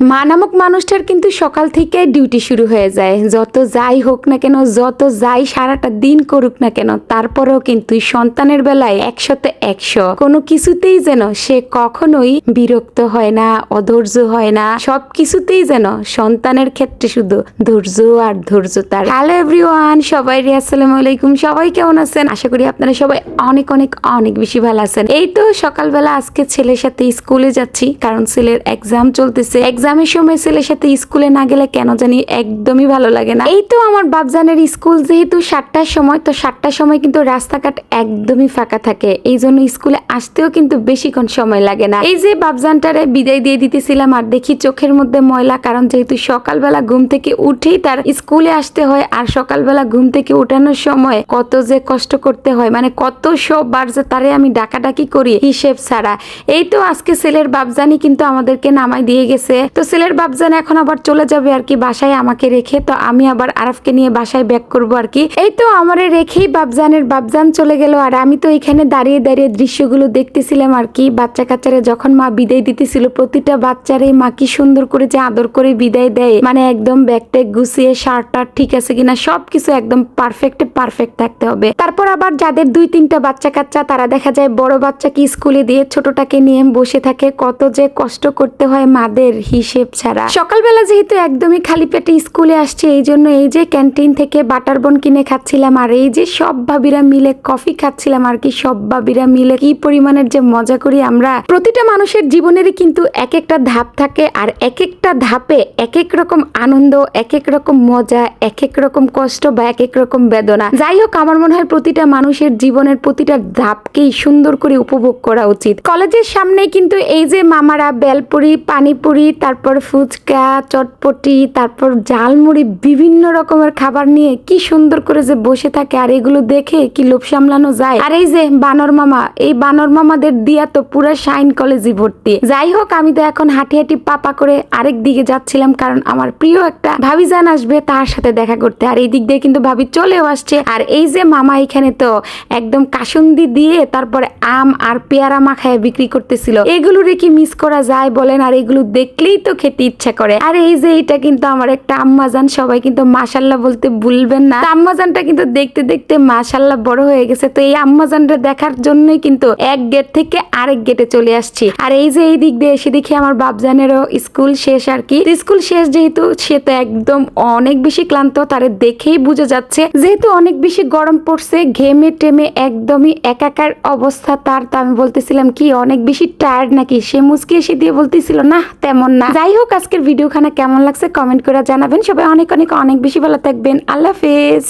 মা নামক মানুষটার কিন্তু সকাল থেকে ডিউটি শুরু হয়ে যায়। যত যাই হোক না কেন, যত যাই সারাটা দিন করুক না কেন, তারপরেও কিন্তু সন্তানের বেলায় একশোতে একশো। কোনো কিছুতেই যেন সে কখনোই বিরক্ত হয় না, অধৈর্য হয় না। সব কিছুতেই যেন সন্তানের ক্ষেত্রে শুধু ধৈর্য আর ধৈর্য তার। হ্যালো এভরিওয়ান সবাই আসসালামু আলাইকুম। সবাই কেমন আছেন? আশা করি আপনারা সবাই অনেক অনেক অনেক বেশি ভালো আছেন। এই তো সকালবেলা আজকে ছেলের সাথে স্কুলে যাচ্ছি, কারণ ছেলের এক্সাম চলতেছে। এক্সামের সময় ছেলের সাথে স্কুলে না গেলে কেন জানি একদমই ভালো লাগে না। এই তো আমার বাবজানের স্কুল যেহেতু সাতটার সময়, তো সাতটার সময় কিন্তু রাস্তাঘাট একদমই ফাঁকা থাকে। এই জন্য স্কুলে আসতেও কিন্তু বেশিক্ষণ সময় লাগে না। এই যে বাবজানটারে বিদায় দিয়ে দিতেছিলাম, আর দেখি চোখের মধ্যে ময়লা, কারণ যেহেতু সকালবেলা ঘুম থেকে উঠেই তার স্কুলে আসতে হয়, আর সকালবেলা ঘুম থেকে উঠানোর সময় কত যে কষ্ট করতে হয় মানে কত সব বার যে তারে আমি ডাকাডাকি করি হিসেব ছাড়া। এই তো আজকে ছেলের বাবজানি কিন্তু আমাদেরকে নামাই দিয়ে গেছে। তো ছেলের বাবজান এখন আবার চলে যাবে আর কি বাসায় আমাকে রেখে, তো আমি আবার আরফকে নিয়ে বাসায় ব্যাক করব আর কি। এই তো আমারে রেখেই বাপজানের বাপজান চলে গেল আর আমি তো এখানে দাঁড়িয়ে দাঁড়িয়ে দৃশ্যগুলো দেখতেছিলাম আর কি। বাচ্চা কাচ্চারে যখন মা বিদায় দিতেছিল, প্রতিটা বাচ্চারে মা কি সুন্দর করে যে আদর করে বিদায় দেয়। মানে একদম ব্যাগ ট্যাগ গুছিয়ে শার্ট টার্ট ঠিক আছে কিনা, সবকিছু একদম পারফেক্ট পারফেক্ট থাকতে হবে। তারপর আবার যাদের দুই তিনটা বাচ্চা কাচ্চা, তারা দেখা যায় বড় বাচ্চাকে স্কুলে দিয়ে ছোটটাকে নিয়ে বসে থাকে। কত যে কষ্ট করতে হয় মাদের হিসেব ছাড়া। সকালবেলা যেহেতু একদমই খালি পেটে স্কুলে আসছে, এই জন্য এই যে ক্যান্টিন থেকে বাটার বন কিনে খাচ্ছিলাম, আর এই যে সব ভাবিরা মিলে কফি খাচ্ছিলাম আর কি, সব ভাবিরা মিলে কি পরিমাণের যে মজা করি আমরা। প্রতিটা মানুষের জীবনেরই কিন্তু এক একটা ধাপ থাকে, আর এক একটা ধাপে এক এক রকম আনন্দ এক এক রকম মজা এক এক রকম কষ্ট বা এক এক রকম বেদনা। যাই হোক, আমার মনে হয় প্রতিটা মানুষের জীবনের প্রতিটা ধাপকেই সুন্দর করে উপভোগ করা উচিত। কলেজের সামনে কিন্তু এই যে মামারা, বেলপুরি, পানিপুরি তারপর ফুচকা, চটপটি, তারপর ঝালমুড়ি, বিভিন্ন রকমের খাবার নিয়ে কি সুন্দর করে যে বসে থাকে আর এগুলো দেখে কি লোভ সামলানো যায়। আর এই যে বানর মামা, এই বানর মামাদের দিয়া তো পুরো শাইন কলেজই ভর্তি। যাই হোক, আমি তো এখন হাঁটি হাঁটি পাপা করে আরেক দিকে যাচ্ছিলাম কারণ আমার প্রিয় একটা ভাবি জান আসবে, তার সাথে দেখা করতে। আর এই দিক দিয়ে কিন্তু ভাবি চলেও আসছে। আর এই যে মামা এখানে তো একদম কাসুন্দি দিয়ে তারপরে আম আর পেয়ারা মাখায় বিক্রি করতেছিল। এগুলোরে কি মিস করা যায় বলেন? আর এগুলো দেখলেই তো খেতে ইচ্ছা করে। আর এই যে এটা কিন্তু আমার একটা আম্মাজান, সবাই কিন্তু মাসাল্লাহ বলতে ভুলবেন না। আম্মাজানটা কিন্তু দেখতে দেখতে মাসাল্লাহ বড় হয়ে গেছে। তো এই আম্মাজানটা দেখার জন্যই কিন্তু এক গেট থেকে আরেক গেটে চলে আসছি। আর এই যে এই দিক দিয়ে এসে দেখি আমার বাবজানেরও স্কুল শেষ আর কি। স্কুল শেষ যেহেতু, সে তো একদম অনেক বেশি ক্লান্ত, তারে দেখেই বুঝে যাচ্ছে। যেহেতু অনেক বেশি গরম পড়ছে, ঘেমে টেমে একদমই একাকার অবস্থা তার। তো আমি বলতেছিলাম, কি, অনেক বেশি টায়ার্ড নাকি? সে মুসকি এসে দিয়ে বলতেছিল না তেমন না। যাই হোক, আজকের ভিডিওখানা কেমন লাগছে কমেন্ট করে জানাবেন। সবাই অনেক অনেক অনেক বেশি ভালো থাকবেন। আল্লাহ হাফেজ।